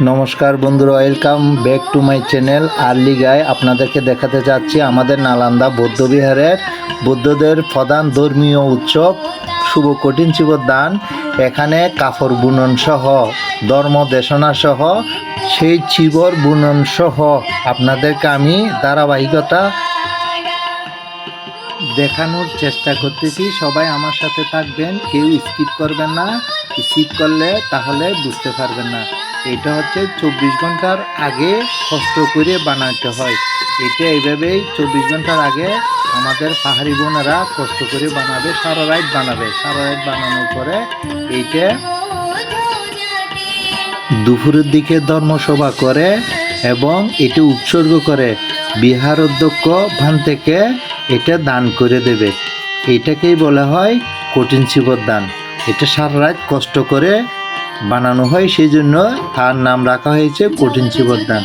নমস্কার বন্ধুরা welcome back to my channel early গায়ে আপনাদেরকে দেখাতে চাচ্ছি আমাদের নালান্দা বৌদ্ধবিহারের বৌদ্ধদের প্রধান ধর্মীয় উৎসব, শুভ কঠিন দান। এখানে কাপড় বুনন সহ, ধর্ম দেশনা সহ, সেই চিবর বুনন সহ আপনাদেরকে আমি ধারাবাহিকতা দেখানোর চেষ্টা করতেছি। সবাই আমার সাথে থাকবেন, কেউ স্কিপ করবেন না। স্কিপ করলে তাহলে বুঝতে পারবেন না। এটা হচ্ছে চব্বিশ ঘণ্টার আগে কষ্ট করে বানাতে হয়। এটা এইভাবেই চব্বিশ ঘণ্টার আগে আমাদের পাহাড়ি বোনেরা কষ্ট করে বানাবে, সারা রাত বানাবে। সারা রাত বানানোর পরে এইটা দুপুরের দিকে ধর্মসভা করে এবং এটি উৎসর্গ করে। বিহার অধ্যক্ষ ভান থেকে এটা দান করে দেবে। এটাকেই বলা হয় কঠিন শিবর দান। এটা সারা রাত কষ্ট করে বানানো হয় সেই জন্য তার নাম রাখা হয়েছে কঠিন শিবর দান।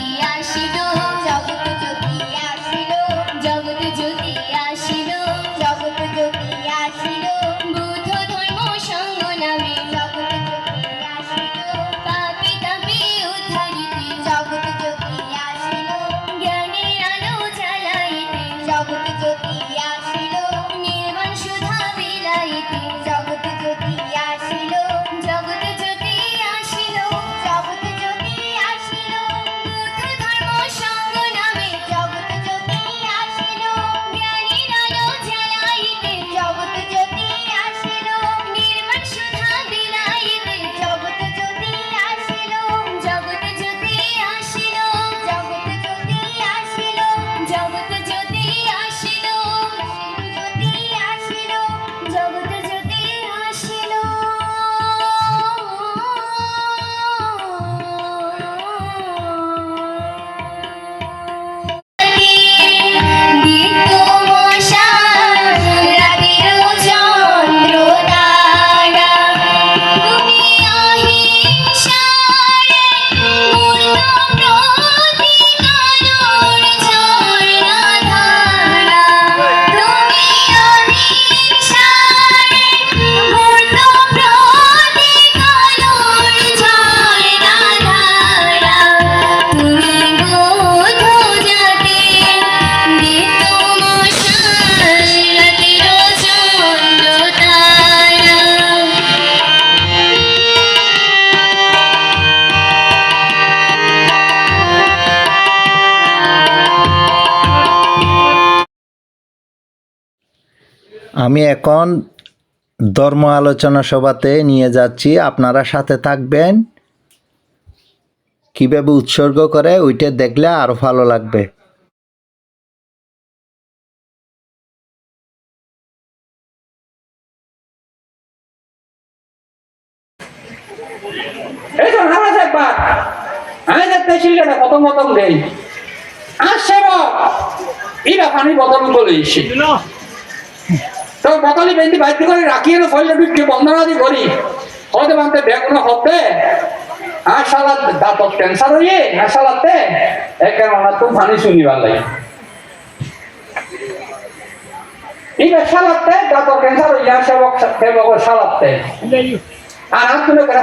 আমি এখন ধর্ম আলোচনা সভাতে নিয়ে যাচ্ছি। আপনারা সাথে থাকবেন। কীভাবে উৎসর্গ করে, ওইটা দেখলে আরও ভালো লাগবে। আমি বোতল চলে বাইতে করে রাখিয়ে না ফলে বিক্রি বন্ধনা দি করি হতে মানতে বেগুন হতে। আর সালাদ দাঁত ক্যান্সার হয়ে আর সালাতে একে ওনার তো পানি শুনিবার লাগে?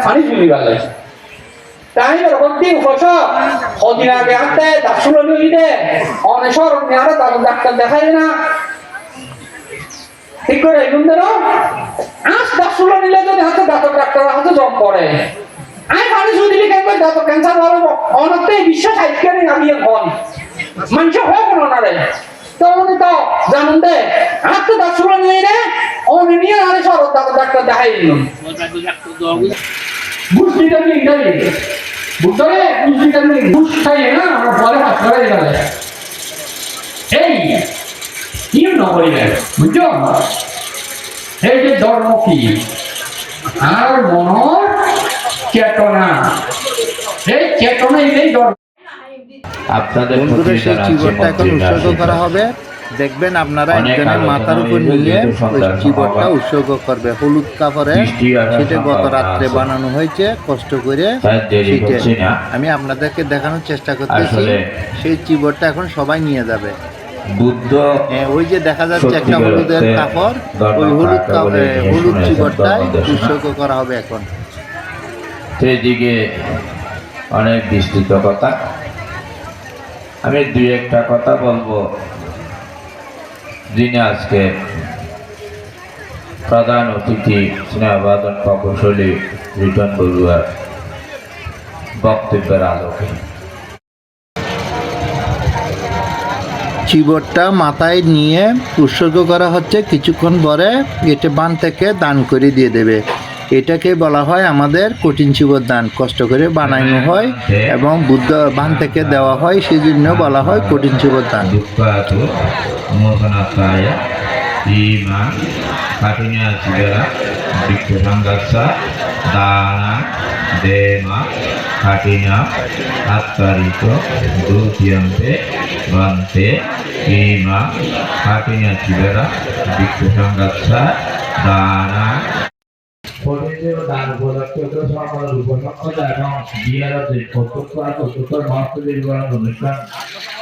তুমি শুনিবার লাগে? তাই ডাক্তার দেখায় না। ঠিক করে দেন আজ ডাক্তার নিলে যদি হাতে দাঁতক ডাক্তার হাতে জব পড়ে। আমি শুনে দিলে কেন? দাঁত ক্যান্সার হবে অনেকটা বিশ্বাস আজকে আমি এখন মানুষ হোক না রে তো জানুন দে আর তো ডাক্তার নিয়ে রে অনে নিয়ে আরে সর দাঁত ডাক্তার দেখাই দিল। বুঝলিটা নিয়ে যাবে বুঝলে বুঝলিটা নিয়ে বুঝ খাই না, আমার পরে হাত করে কি নকরিলেন বুঝছ? এই যে ধর্ম কি? আর মনর চেতনা এই চেতনা এই ধর্ম। আপনাদের চিবরটা এখন উৎসর্গ করা হবে। দেখবেন আপনারা একজনের মাথার উপর নিয়ে ওই চিবরটা উৎসর্গ করবে। হলুদ কাপড়ে সেটা গত রাত্রে বানানো হয়েছে কষ্ট করে সেটা আমি আপনাদেরকে দেখানোর চেষ্টা করতেছি। সেই চিবরটা এখন সবাই নিয়ে যাবে। বুদ্ধ হ্যাঁ, ওই যে দেখা যাচ্ছে একটা হলুদের কাপড় ওই হলুদ হলুদ উৎসর্গ করা হবে এখন। সেদিকে অনেক বিস্তৃত কথা। আমি দুই একটা কথা বলব। যিনি আজকে প্রধান অতিথি স্নেহবাদন প্রকৌশলী রিটন বড়ুয়ার বক্তব্যের আলোকে। চিবরটা মাথায় নিয়ে উৎসর্গ করা হচ্ছে। কিছুক্ষণ পরে এটা বান থেকে দান করে দিয়ে দেবে। এটাকে বলা হয় আমাদের কঠিন চিবর দান। কষ্ট করে বানানো হয় এবং বুদ্ধ বান থেকে দেওয়া হয়। সেই জন্য বলা হয় কঠিন চিবর দান। bima cedera dikurang dikurangkasa dana. Dema. Katina attariko dutiante bante. Bima satunya juga. Dikurangkasa dana. পবিত্র দান উপলক্ষিত সকল উপলক্ষ এবং বিয়ার untuk কর্তব্য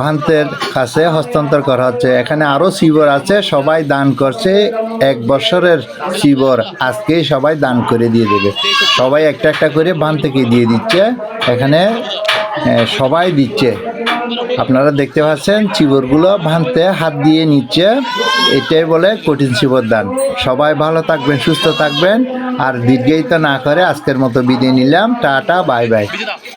ভান্তের কাছে হস্তান্তর করা হচ্ছে। এখানে আরও শিবর আছে, সবাই দান করছে। এক বছরের শিবর, আজকেই সবাই দান করে দিয়ে দেবে। সবাই একটা একটা করে বান থেকে দিয়ে দিচ্ছে। এখানে সবাই দিচ্ছে। আপনারা দেখতে পাচ্ছেন চিবরগুলো ভাঙতে হাত দিয়ে নিচ্ছে। এটাই বলে কঠিন চিবর দান। সবাই ভালো থাকবেন, সুস্থ থাকবেন। আর দীর্ঘায়িত না করে আজকের মতো বিদায় নিলাম। Tata, bye bye.